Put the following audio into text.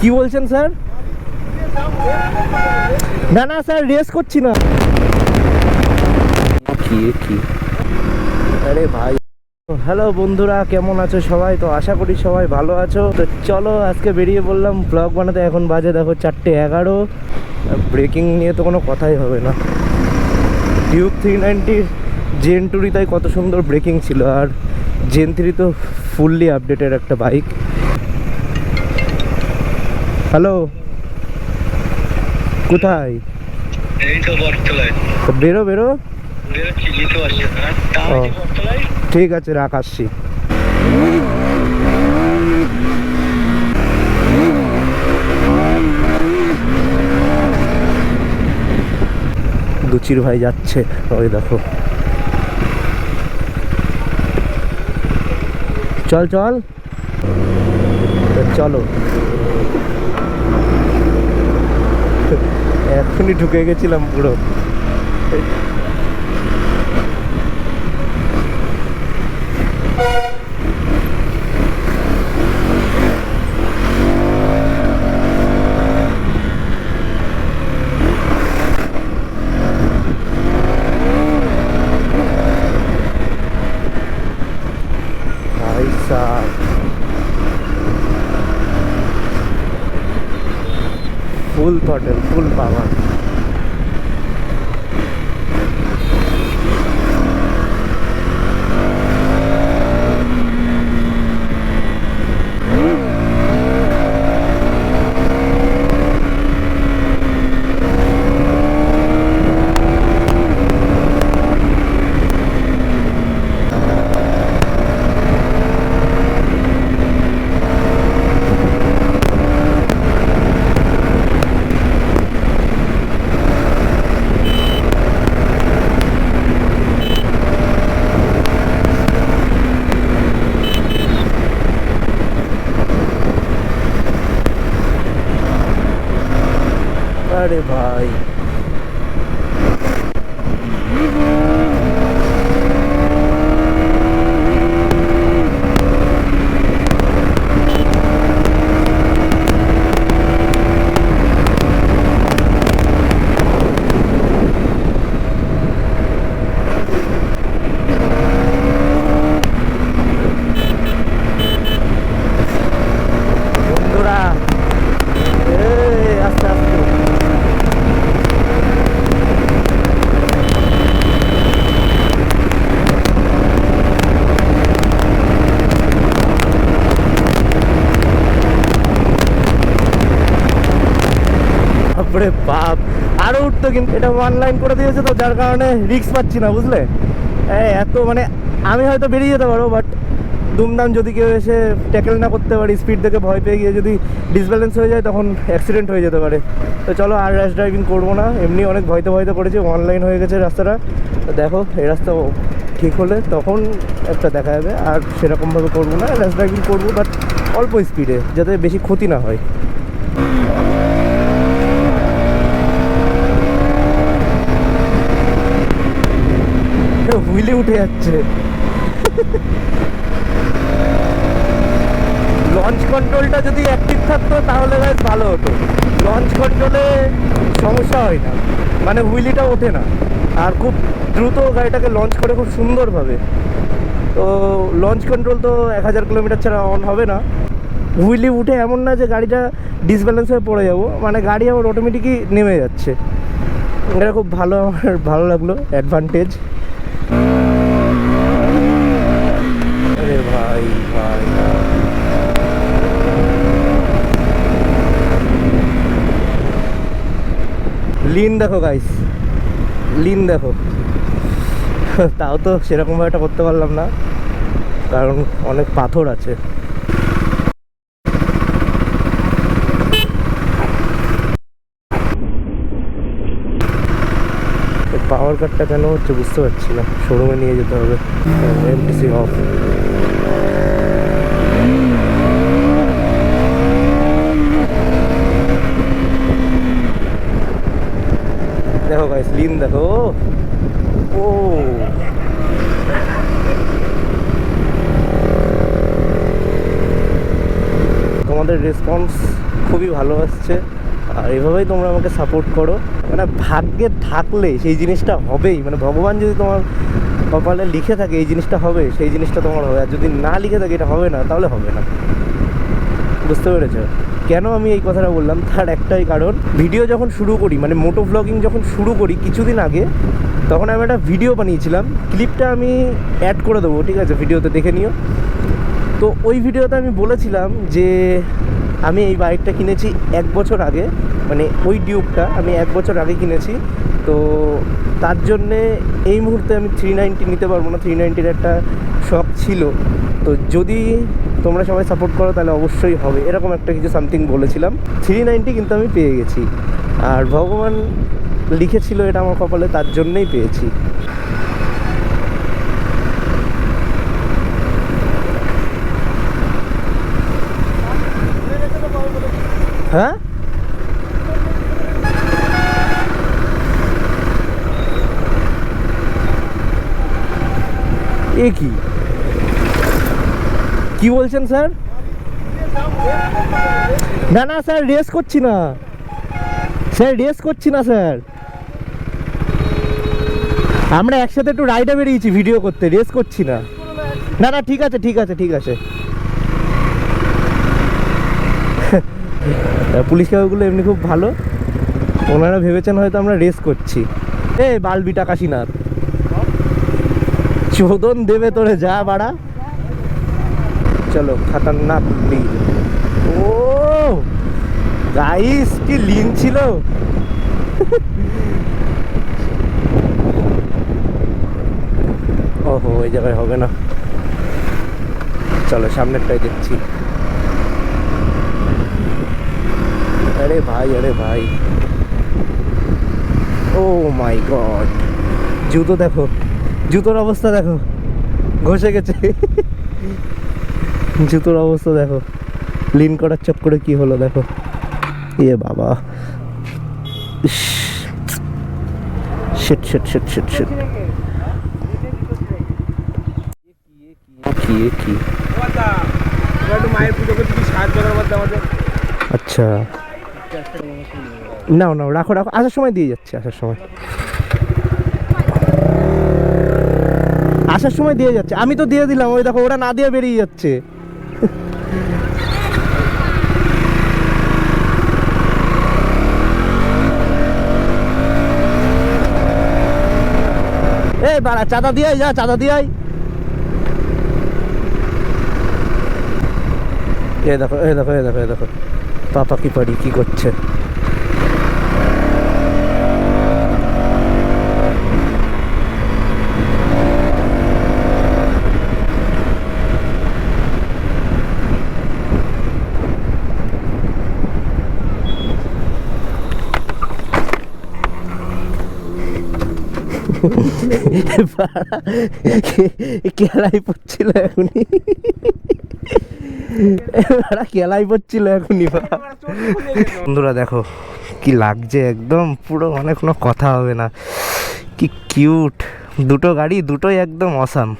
কি বলছেন স্যার? না না স্যার রেস করছি না। কি কি? আরে ভাই হ্যালো বন্ধুরা কেমন আছো সবাই? তো আশা করি সবাই ভালো আছো। তো চলো আজকে বেরিয়ে বললাম ব্লগ বানাতে। এখন বাজে দেখো চারটে এগারো। ব্রেকিং নিয়ে তো কোনো কথাই হবে না। ডিউক থ্রি নাইনটির জেন টুরি তাই কত সুন্দর ব্রেকিং ছিল। আর জেন থ্রি তো ফুললি আপডেটেড একটা বাইক হ্যালো। কোথায়? এই তো বটতলায় বেরো। বেরো ঠিক আছে রাখ আসছি। দুচির ভাই যাচ্ছে। ওই দেখো। চল চল। চলো। এখনই ঢুকে গেছিলাম পুরো। फुल थॉटल फुल पावर আরে ভাই। বাপরে বাপ। আরও উঠতো কিন্তু এটা ওয়ান লাইন করে দিয়েছে তো, যার কারণে রিস্ক পাচ্ছি না, বুঝলে? এত মানে আমি হয়তো বেরিয়ে যেতে পারব বাট দুমদাম যদি কেউ এসে ট্যাকেল না করতে পারি স্পিড দেখে ভয় পেয়ে গিয়ে যদি ডিসব্যালেন্স হয়ে যায়, তখন অ্যাক্সিডেন্ট হয়ে যেতে পারে। তো চলো আর র্যাশ ড্রাইভিং করব না, এমনি অনেক ভয়তে ভয়তে করেছি অনলাইন হয়ে গেছে রাস্তাটা। তো দেখো, এই রাস্তা ঠিক হলে তখন একটা দেখা যাবে, আর সেরকমভাবে করব না র্যাশ ড্রাইভিং করব বাট অল্প স্পিডে যাতে বেশি ক্ষতি না হয় হুইলে উঠে যাচ্ছে। লঞ্চ কন্ট্রোলটা যদি অ্যাক্টিভ থাকতো, তাহলে বেশ ভালো হতো। লঞ্চ কন্ট্রোলে সমস্যা হয় না। মানে হুইলিটা ওঠে না। আর খুব দ্রুত গাড়িটাকে লঞ্চ করে খুব সুন্দরভাবে। তো লঞ্চ কন্ট্রোল তো এক হাজার কিলোমিটার ছাড়া অন হবে না। হুইলি উঠে এমন না যে গাড়িটা ডিসব্যালেন্স হয়ে পড়ে যাব। মানে গাড়ি আমার অটোমেটিকই নেমে যাচ্ছে। এটা খুব ভালো, আমার ভালো লাগল। অ্যাডভান্টেজ আরে লিন দেখো গাইস লিন দেখো। তাও তো সেরকমভাবে এটা করতে পারলাম না, কারণ অনেক পাথর আছে। পাওয়ার কাটটা কেন হচ্ছে বুঝতে পারছি না। শোরুমে নিয়ে যেতে হবে। এমটিসি অফ দেখো গাইস লিন দেখো ও তোমাদের রেসপন্স খুবই ভালো আসছে। আর এভাবেই তোমরা আমাকে সাপোর্ট করো। মানে ভাগ্যে থাকলে সেই জিনিসটা হবেই। মানে ভগবান যদি তোমার কপালে লিখে থাকে, এই জিনিসটা হবে, সেই জিনিসটা তোমার হবে। আর যদি না লিখে থাকে, এটা হবে না, তাহলে হবে না। বুঝতে পেরেছ? কেন আমি এই কথাটা বললাম? তার একটাই কারণ ভিডিও যখন শুরু করি মানে মোটো ব্লগিং যখন শুরু করি কিছুদিন আগে, তখন আমি একটা ভিডিও বানিয়েছিলাম। ক্লিপটা আমি অ্যাড করে দেবো, ঠিক আছে? ভিডিওতে দেখে নিও। তো ওই ভিডিওতে আমি বলেছিলাম যে, আমি এই বাইকটা কিনেছি এক বছর আগে মানে ওই ডিউবটা আমি এক বছর আগে কিনেছি। তো তার জন্যে এই মুহূর্তে আমি থ্রি নাইনটি নিতে পারব না। থ্রি নাইনটির একটা শখ ছিল, তো যদি তোমরা সবাই সাপোর্ট করো তাহলে অবশ্যই হবে। এরকম একটা কিছু সামথিং বলেছিলাম। থ্রি নাইনটি কিন্তু আমি পেয়ে গেছি। আর ভগবান লিখেছিল এটা আমার কপালে, তার জন্যই পেয়েছি। হ্যাঁ? এ কি? কি বলছেন, স্যার? না না, স্যার, রেস করছি না। স্যার, রেস করছি না, স্যার। আমরা একসাথে একটু রাইডে বেরিয়েছি ভিডিও করতে, রেস করছি না। না না, ঠিক আছে ঠিক আছে ঠিক আছে। পুলিশ কাকুগুলো এমনি খুব ভালো। ওনারা ভেবেছেন হয়তো আমরা রেস করছি। এ, বালবিটা কাশীনাথ। চোদন দেবে তোরে, যা বাড়া। চলো, খাতারনাক লিগ ও গাইস কি লিন ছিল? ওহো ওই জায়গায় হবে না। চলো, সামনেরটাই দেখছি। আরে ভাই আরে ভাই। Oh my god. জুতো দেখো, জুতোর অবস্থা দেখো। ঘষে গেছে। জুতোর অবস্থা দেখো। লিন করার চক্করে কি হলো দেখো। ইয়ে বাবা। Shit shit shit shit shit কি কি মায়ের পুজো সাহায্য করার আমাদের আচ্ছা। নাও নাও, রাখো রাখো। আসার সময় দিয়ে যাচ্ছে, আসার সময়। আসার সময় দিয়ে যাচ্ছে। আমি তো দিয়ে দিলাম, ওই দেখো, ওরা না দিয়ে বেরিয়ে যাচ্ছে। এই বাড়া, চাঁদা দিয়ে যা, চাঁদা দিয়ে এ দেখো এ দেখো এ দেখো এ দেখো পাপা কি পারি, কি করছে? কেলাই পড়ছিল এখনই। এরা কেলাই পড়ছিল এখনই বন্ধুরা দেখো, কি লাগছে একদম, পুরো মানে কোনো কথা হবে না। কি কিউট দুটো গাড়ি, দুটোই একদম অসাম